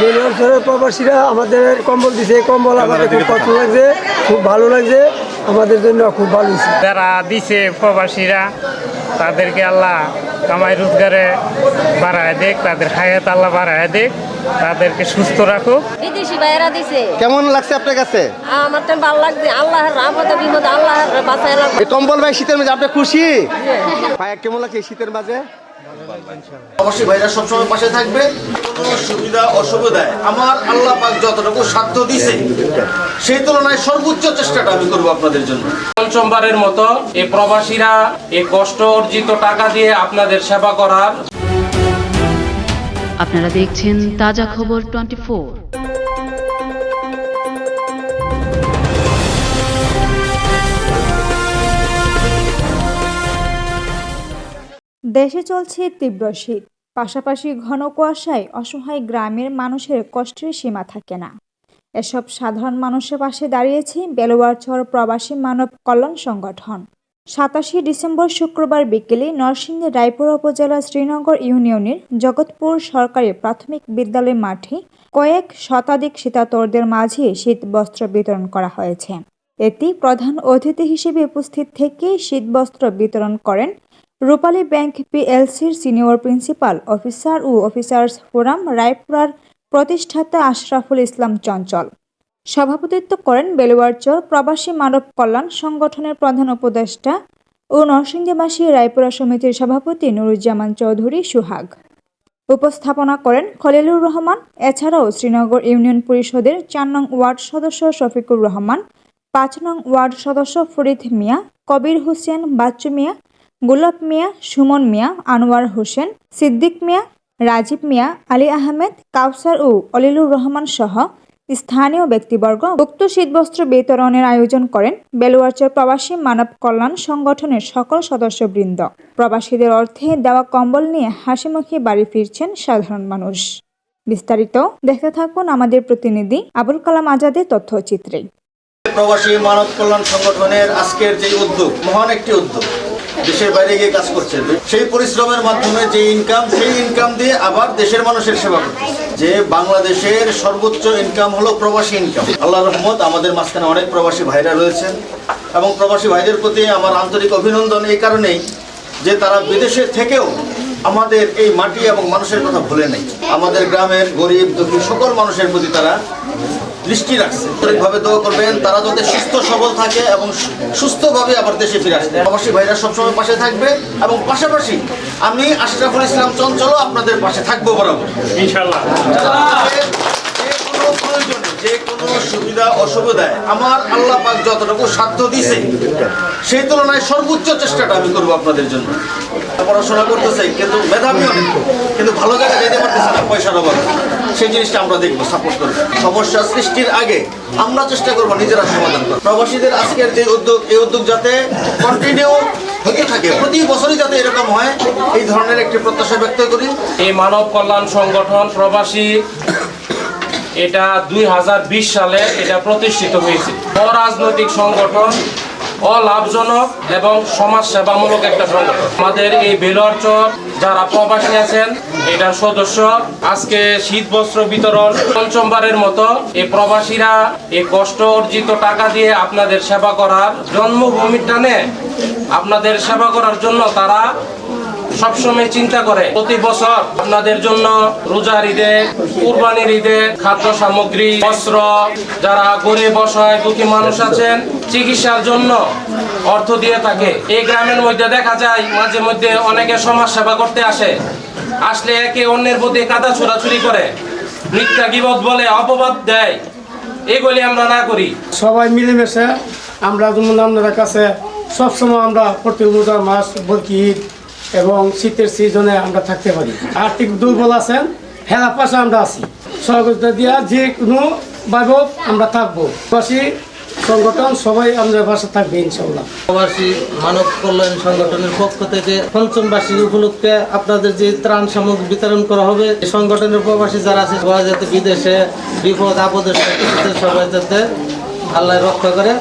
বেলুয়ার প্রবাসীরা আমাদের কম্বল দিছে। কম্বল আমাদের খুব পছন্দ লাগছে খুব ভালো লাগছে। আমাদের জন্য খুব ভালো যারা দিছে প্রবাসীরা তাদেরকে আল্লাহ কামাই রোজগারে বাড়ায় দেখ তাদের হায়াত আল্লাহ বাড়ায় দেখ তাদেরকে সুস্থ রাখুক। বিদেশি ভাইয়েরা দিছে। কেমন লাগছে আপনার কাছে? আমার তো ভালো লাগছে। আল্লাহর রহমতে বিপদ আল্লাহর বাঁচায় লাগবে কম্বল ভাই শীতের মাঝে আপনি খুশি? ভাই কেমন লাগছে শীতের মাঝে? অবশ্যই ভাইরা সবসময় পাশে থাকবে। কোনো সুবিধা অসুবিধায় আমার আল্লাহ পাক যতটুকু সাধ্য দিছে সেই তুলনায় সর্বোচ্চ চেষ্টাটা আমি করব আপনাদের জন্য। পঞ্চমবারের মতো এই প্রবাসীরা এই কষ্ট অর্জিত টাকা দিয়ে আপনাদের সেবা করার আপনারা দেখছেন তাজা খবর টোয়েন্টি দেশে চলছে তীব্র শীত। পাশাপাশি ঘন কুয়াশায় অসহায় গ্রামের মানুষের কষ্টের সীমা থাকে না। এসব সাধারণ মানুষের পাশে দাঁড়িয়েছে বেলোয়ারচর প্রবাসী মানব কল্যাণ সংগঠন। সাতাশে ডিসেম্বর শুক্রবার বিকেলে নরসিংদী রায়পুর উপজেলা শ্রীনগর ইউনিয়নের জগৎপুর সরকারি প্রাথমিক বিদ্যালয় মাঠে কয়েক শতাধিক শীতাতরদের মাঝে শীত বস্ত্র বিতরণ করা হয়েছে। এতে প্রধান অতিথি হিসেবে উপস্থিত থেকে শীতবস্ত্র বিতরণ করেন রূপালী ব্যাংক পিএলসির সিনিয়র প্রিন্সিপাল অফিসার ও অফিসার্স ফোরাম রায়পুরার প্রতিষ্ঠাতা আশরাফুল ইসলাম চঞ্চল। সভাপতিত্ব করেন বেলুয়ারচর প্রবাসী মানব কল্যাণ সংগঠনের প্রধান উপদেষ্টা ও নরসিংদীবাসী রায়পুরা সমিতির সভাপতি নুরুজ্জামান চৌধুরী সুহাগ। উপস্থাপনা করেন খলিলুর রহমান, এছাড়াও শ্রীনগর ইউনিয়ন পরিষদের চার নং ওয়ার্ড সদস্য শফিকুর রহমান, পাঁচ নং ওয়ার্ড সদস্য ফরিদ মিয়া, কবির হোসেন বাচ্চু মিয়া গোলাপ মিয়া, সুমন মিয়া, আনোয়ার হোসেন, সিদ্দিক মিয়া, রাজীব মিয়া, আলী আহমেদ, কাউসার ও অলিলুর রহমান সহ স্থানীয় ব্যক্তিবর্গ উক্ত শীতবস্ত্র বিতরণের আয়োজন করেন বেলুয়ারচর প্রবাসী মানব কল্যাণ সংগঠনের সকল সদস্যবৃন্দ। প্রবাসীদের অর্থে দেওয়া কম্বল নিয়ে হাসিমুখে বাড়ি ফিরছেন সাধারণ মানুষ। বিস্তারিত দেখতে থাকুন আমাদের প্রতিনিধি আবুল কালাম আজাদের তথ্যচিত্রে। প্রবাসী মানব কল্যাণ সংগঠনের আজকের যে উদ্যোগ, মহান একটি উদ্যোগ। দেশের বাইরে গিয়ে কাজ করছে সেই পরিশ্রমের মাধ্যমে যে ইনকাম সেই ইনকাম দিয়ে আবার দেশের মানুষের সেবা করছে। যে বাংলাদেশের সর্বোচ্চ ইনকাম হলো প্রবাসী ইনকাম আল্লাহ রহমত, আমাদের মাঝখানে অনেক প্রবাসী ভাইরা রয়েছেন এবং প্রবাসী ভাইদের প্রতি আমার আন্তরিক অভিনন্দন এই কারণেই যে তারা বিদেশে থেকেও আমাদের এই মাটি এবং মানুষের কথা ভুলে নেই। আমাদের গ্রামের গরিব দুঃখী সকল মানুষের প্রতি তারা দৃষ্টি রাখছে। দোয়া করবেন তারা যাতে সুস্থ সবল থাকে এবং সুস্থভাবে আবার দেশে ফিরে আসে প্রবাসী ভাইরা সবসময় পাশে থাকবে এবং পাশাপাশি আমি আশরাফুল ইসলাম চঞ্চলও আপনাদের পাশে থাকব বরাবর। ইনশাল্লাহ যে কোনো সুবিধা অসুবিধায় আমার আল্লাহ পাক যতটুকু সাধ্য দিছে সেই তুলনায় সর্বোচ্চ চেষ্টাটা আমি করব আপনাদের জন্য। পড়াশোনা করতেছে, কিন্তু মেধাবী অনেক কিন্তু ভালো জায়গায় যেতে পারতেছে না পয়সার অভাবে। সেই জিনিসটা আমরা দেখব সাপোর্ট করব। সমস্যা সৃষ্টির আগে আমরা চেষ্টা করব নিজেরা সমাধান করব প্রবাসীদের আজকের যে উদ্যোগ, এই উদ্যোগ যাতে কন্টিনিউ হতে থাকে, প্রতি বছরই যাতে এরকম হয়, এই ধরনের একটি প্রত্যাশা ব্যক্ত করি। এই মানব কল্যাণ সংগঠন প্রবাসী, এটা দুই হাজার বিশ সালে এটা প্রতিষ্ঠিত হয়েছে। অরাজনৈতিক সংগঠন অলাভজনক এবং সমাজ সেবামূলক একটা সংগঠন। আমাদের এই বেলরচর যারা প্রবাসী আছেন এটার সদস্য, আজকে শীত বস্ত্র বিতরণ পঞ্চমবারের মতো এই প্রবাসীরা এই কষ্ট অর্জিত টাকা দিয়ে আপনাদের সেবা করার জন্মভূমির টানে আপনাদের সেবা করার জন্য তারা সবসময় চিন্তা করে। প্রতি বছর আপনাদের জন্য রোজার ঈদে, কুরবানির ঈদে খাদ্য সামগ্রী, বস্ত্র, যারা গরিব বসায় দুঃখী মানুষ আছেন, চিকিৎসার জন্য অর্থ দিয়ে থাকে। এই গ্রামের মধ্যে দেখা যায় মাঝে মধ্যে অনেকে সমাজ সেবা করতে আসে। আসলে একে অন্যের প্রতি কাদা ছোড়াছুরি করে। মিথ্যা গিবত বলে অপবাদ দেয়। এগুলি আমরা না করি। সবাই মিলেমিশে আমরা যেমন আপনাদের কাছে সবসময় আমরা প্রতি রোজা মাস, বলকি এবং শীতের সিজনে আমরা থাকতে পারি। আর্থিক দুর্বল আছেন, হেলা পাশে আমরা আছি। সহযোগিতা দিয়া যে কোনো ভাবে আমরা থাকব। বাসী সংগঠন, সবাই আমাদের পাশে থাকবে ইনশাল্লাহ প্রবাসী মানব কল্যাণ সংগঠনের পক্ষ থেকে পঞ্চম বার্ষিক উপলক্ষে আপনাদের যে ত্রাণ সামগ্রী বিতরণ করা হবে সংগঠনের প্রবাসী যারা আছে, সবাই যাতে বিদেশে বিপদ আপদের সবাই যাতে আল্লাহ রক্ষা করে।